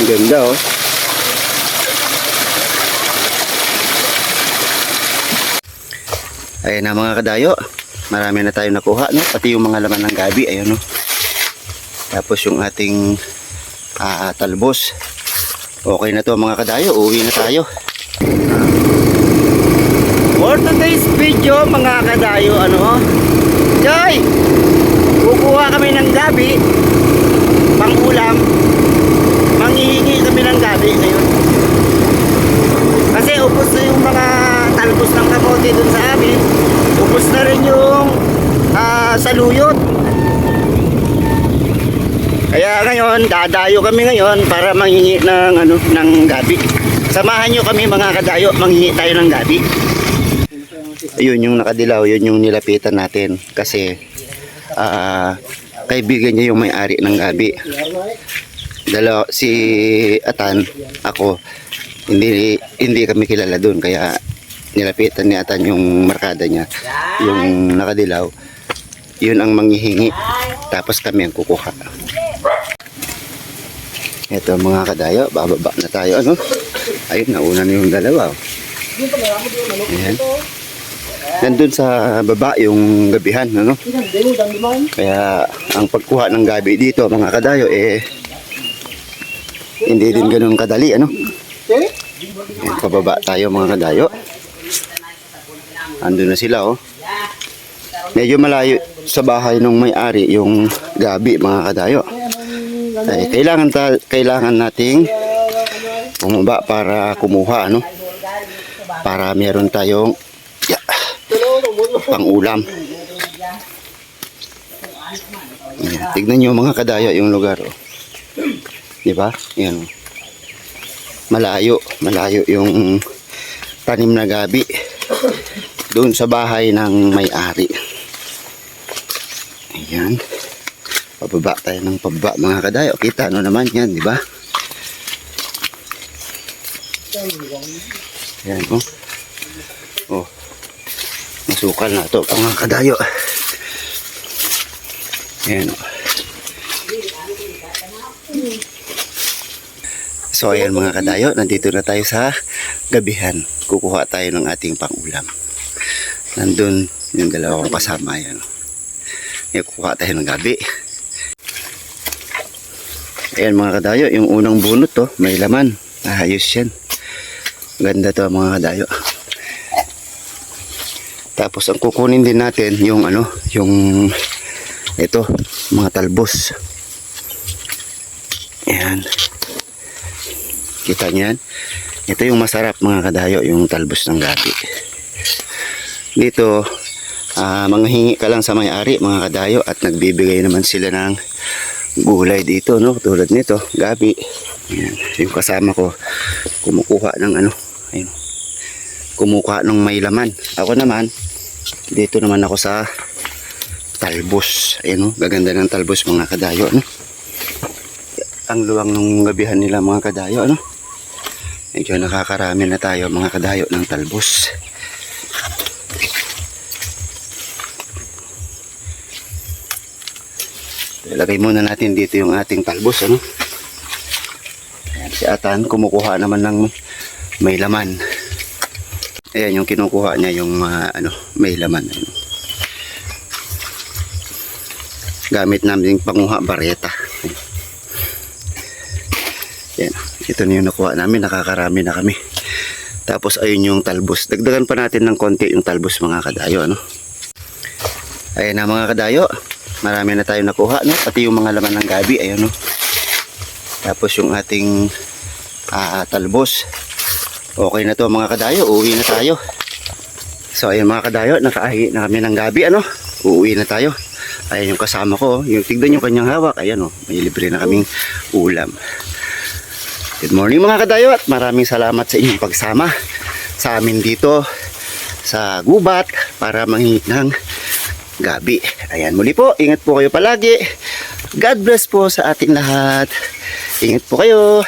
Ang ganda oh. Ayan na mga kadayo. Marami na tayo nakuha, no? Pati yung mga laman ng gabi, ayun, no? Tapos yung ating ah, talbos. Okay na to mga kadayo, uwi na tayo. For today's video, mga kadayo, ano? Joy! Kukuha kami ng gabi, pang ulam. Manghihingi kami ng gabi ngayon. Kasi upos na yung mga talbos ng kamote dun sa amin. Upos na rin yung ah, saluyot. Kaya ngayon, dadayo kami ngayon para manghingi ng ano ng gabi. Samahan nyo kami mga kadayo, manghingi tayo ng gabi. Ayun yung nakadilaw, yun yung nilapitan natin kasi ah kaibigan niya yung may-ari ng gabi. Dalawa si Atan, ako, hindi hindi kami kilala doon kaya nilapitan ni Atan yung markada niya, yung nakadilaw. Yun ang manghihingi. Tapos kami ang kukuha. Ito mga kadayo, bababa na tayo ano. Ayun, nauna na yung dalawa. oh. Ayan. Nandun sa baba yung gabihan, ano? Kaya ang pagkuha ng gabi dito mga kadayo eh hindi din ganun kadali, ano? Ayan, pababa tayo mga kadayo. Andun na sila, oh. Medyo malayo sa bahay ng may-ari yung gabi mga kadayo. Ay, kailangan ta kailangan nating bumaba para kumuha ano para meron tayong ya, pang-ulam. Ayan, tignan niyo mga kadayo yung lugar oh. 'Di ba? Yan. Malayo, malayo yung tanim na gabi doon sa bahay ng may-ari. Ayan. Pababa tayo ng pababa mga kadayo. Kita ano naman yan, di ba? Ayan, oh. Oh. Masukal na to mga kadayo. Ayan, oh. So ayan mga kadayo, nandito na tayo sa gabihan. Kukuha tayo ng ating pangulam. Nandun yung dalawa kong kasama yan. Ngayon kukuha tayo ng gabi. Ayan mga kadayo, yung unang bunot to, may laman. Ayos yan. Ganda to mga kadayo. Tapos ang kukunin din natin yung ano, yung ito, mga talbos. Ayan. Kita niyan? Ito yung masarap mga kadayo, yung talbos ng gabi. Dito, ah manghingi ka lang sa may-ari mga kadayo at nagbibigay naman sila ng gulay dito, no? Tulad nito, gabi. Ayan. Yung kasama ko, kumukuha ng ano, ayun. Kumukuha ng may laman. Ako naman, dito naman ako sa talbos. Ayun, no? Gaganda ng talbos mga kadayo, no? Ang luwang ng gabihan nila mga kadayo, ano? Medyo nakakarami na tayo mga kadayo ng talbos. Ilagay muna natin dito yung ating talbos, ano? Ayan, si Atan kumukuha naman ng may laman. Ayan yung kinukuha niya yung mga ano, may laman. Ano? Gamit namin yung panguha bareta. Ayan, ito na yung nakuha namin, nakakarami na kami. Tapos ayun yung talbos. Dagdagan pa natin ng konti yung talbos mga kadayo, ano? Ayan na mga kadayo. Marami na tayo nakuha, no? Pati yung mga laman ng gabi, ayun, no? Tapos yung ating ah, talbos. Okay na to mga kadayo, uuwi na tayo. So ayun mga kadayo, nakaahi na kami ng gabi, ano? Uuwi na tayo. Ayan yung kasama ko, oh. yung tignan yung kanyang hawak, ayan oh, may libre na kaming ulam. Good morning mga kadayo at maraming salamat sa inyong pagsama sa amin dito sa gubat para manghingi ng gabi. Ayan muli po, ingat po kayo palagi. God bless po sa ating lahat. Ingat po kayo.